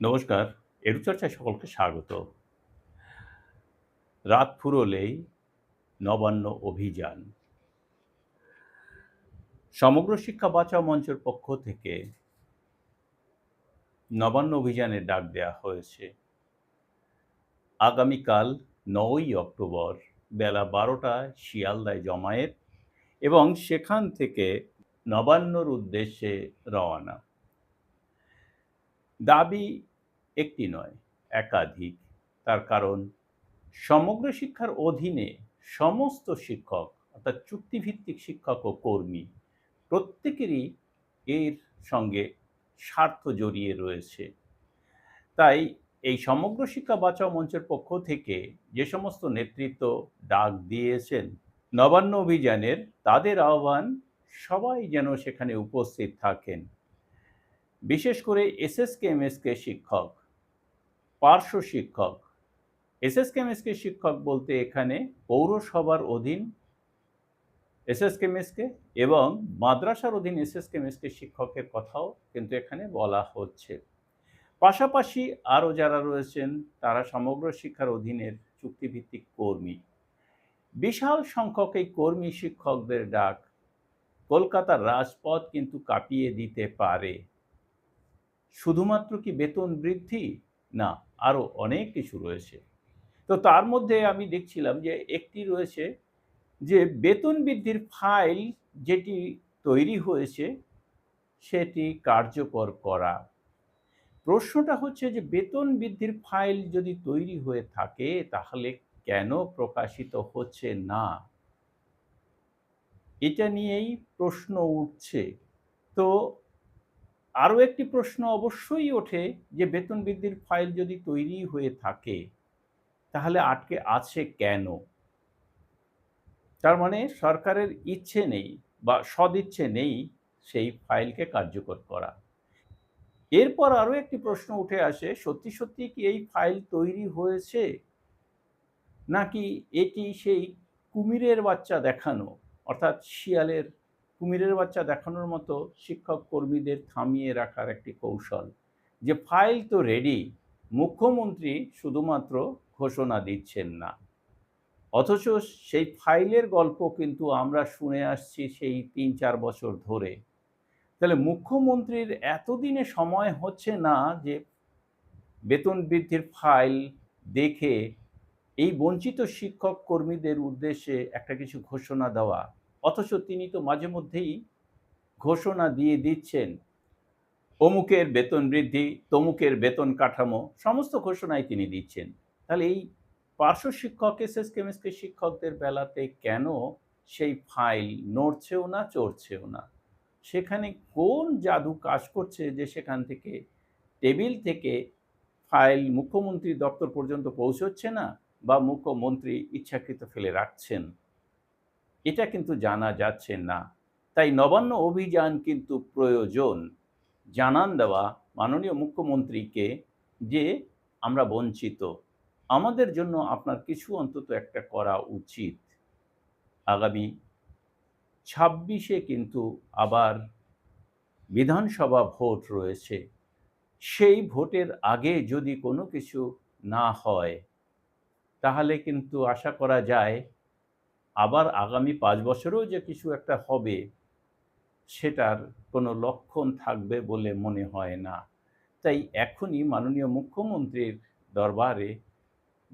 নমস্কার এরুচর্চায় সকলকে স্বাগত। রাত ফুরলেই নবান্ন অভিযান। সমগ্র শিক্ষা বাঁচাও মঞ্চের পক্ষ থেকে নবান্ন অভিযানের ডাক দেওয়া হয়েছে। আগামীকাল নয়ই অক্টোবর বেলা বারোটায় শিয়ালদায় জমায়েত এবং সেখান থেকে নবান্নর উদ্দেশ্যে রওয়ানা দাবি একটি নয়, একাধিক। তার কারণ, সমগ্র শিক্ষার অধীনে সমস্ত শিক্ষক, অর্থাৎ চুক্তিভিত্তিক শিক্ষক ও কর্মী, প্রত্যেকেরই এর সঙ্গে স্বার্থ জড়িয়ে রয়েছে। তাই এই সমগ্র শিক্ষা বাঁচাও মঞ্চের পক্ষ থেকে যে সমস্ত নেতৃত্ব ডাক দিয়েছেন, নবান্ন অভিযানের তাদের আহ্বান, সবাই যেন সেখানে উপস্থিত থাকেন। বিশেষ করে এসএসকে, এমএসকে শিক্ষক পার্শ্ব শিক্ষক। এসএসকে এমএসকে শিক্ষক বলতে এখানে পৌরসভার অধীন এসএসকে এমএসকে এবং মাদ্রাসার অধীন এসএসকে এমএসকে শিক্ষকের কথাও কিন্তু এখানে বলা হচ্ছে। পাশাপাশি আরও যারা রয়েছেন, তারা সমগ্র শিক্ষার অধীনের চুক্তিভিত্তিক কর্মী। বিশাল সংখ্যক এই কর্মী শিক্ষকদের ডাক কলকাতার রাজপথ কিন্তু কাঁপিয়ে দিতে পারে। শুধুমাত্র কি বেতন বৃদ্ধি? না আরও অনেক কিছু রয়েছে। তো তার মধ্যে আমি দেখছিলাম যে একটি রয়েছে যে বেতন বৃদ্ধির ফাইল যেটি তৈরি হয়েছে সেটি কার্যকর করা। প্রশ্নটা হচ্ছে যে বেতন বৃদ্ধির ফাইল যদি তৈরি হয়ে থাকে তাহলে কেন প্রকাশিত হচ্ছে না? এটা নিয়েই প্রশ্ন উঠছে। তো আরও একটি প্রশ্ন অবশ্যই ওঠে যে বেতন বৃদ্ধির ফাইল যদি তৈরি হয়ে থাকে, তাহলে আটকে আছে কেন? তার মানে সরকারের ইচ্ছে নেই বা সদিচ্ছে নেই সেই ফাইলকে কার্যকর করা। এরপর আরও একটি প্রশ্ন উঠে আসে, সত্যি সত্যি কি এই ফাইল তৈরি হয়েছে? নাকি এটি সেই কুমিরের বাচ্চা দেখানো, অর্থাৎ শিয়ালের কুমিরের বাচ্চা দেখানোর মতো শিক্ষক কর্মীদের থামিয়ে রাখার একটি কৌশল। যে ফাইল তো রেডি মুখ্যমন্ত্রী শুধুমাত্র ঘোষণা দিচ্ছেন না। অথচ সেই ফাইলের গল্প কিন্তু আমরা শুনে আসছি সেই তিন চার বছর ধরে। তাহলে মুখ্যমন্ত্রীর এতদিনে সময় হচ্ছে না যে বেতন বৃদ্ধির ফাইল দেখে এই বঞ্চিত শিক্ষক কর্মীদের উদ্দেশ্যে একটা কিছু ঘোষণা দেওয়া। অথচ তিনি তো মাঝে মধ্যেই ঘোষণা দিয়ে দিচ্ছেন, অমুকের বেতন বৃদ্ধি, তমুকের বেতন কাঠামো, সমস্ত ঘোষণাই তিনি দিচ্ছেন। তাহলে এই পার্শ্ব শিক্ষক এস এস কেমিস্ট্রি শিক্ষকদের বেলাতে কেন সেই ফাইল নড়ছেও না, চড়ছেও না? সেখানে কোন জাদু কাজ করছে যে সেখান থেকে টেবিল থেকে ফাইল মুখ্যমন্ত্রী দপ্তর পর্যন্ত পৌঁছচ্ছে না বা মুখ্যমন্ত্রী ইচ্ছাকৃত ফেলে রাখছেন? এটা কিন্তু জানা যাচ্ছে না। তাই নবান্ন অভিযান কিন্তু প্রয়োজন। জানান দেওয়া মাননীয় মুখ্যমন্ত্রীকে যে আমরা বঞ্চিত। আমাদের জন্য আপনার কিছু অন্তত একটা করা উচিত। আগামী ছাব্বিশে কিন্তু আবার বিধানসভা ভোট রয়েছে। সেই ভোটের আগে যদি কোনো কিছু না হয়, তাহলে কিন্তু আশা করা যায় আবার আগামী পাঁচ বছরেও যে কিছু একটা হবে, সেটার কোনো লক্ষণ থাকবে বলে মনে হয় না। তাই এখনই মাননীয় মুখ্যমন্ত্রীর দরবারে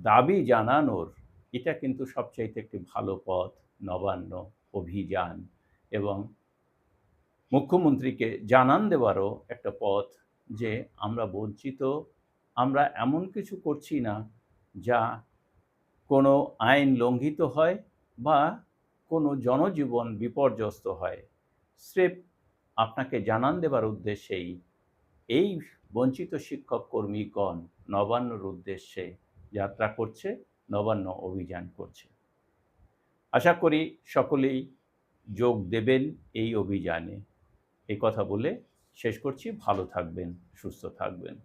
দাবি জানানোর এটা কিন্তু সবচাইতে একটি ভালো পথ, নবান্ন অভিযান। এবং মুখ্যমন্ত্রীকে জানান দেওয়ারও একটা পথ যে আমরা বঞ্চিত, আমরা এমন কিছু করছি না যা কোনো আইন লঙ্ঘিত হয় বা কোনো জনজীবন বিপর্যস্ত হয়, স্রেফ আপনাকে জানান দেবার উদ্দেশ্যেই এই বঞ্চিত শিক্ষক কর্মীগণ নবান্নর উদ্দেশ্যে যাত্রা করছে, নবান্ন অভিযান করছে। আশা করি সকলেই যোগ দেবেন এই অভিযানে। এই কথা বলে শেষ করছি। ভালো থাকবেন, সুস্থ থাকবেন।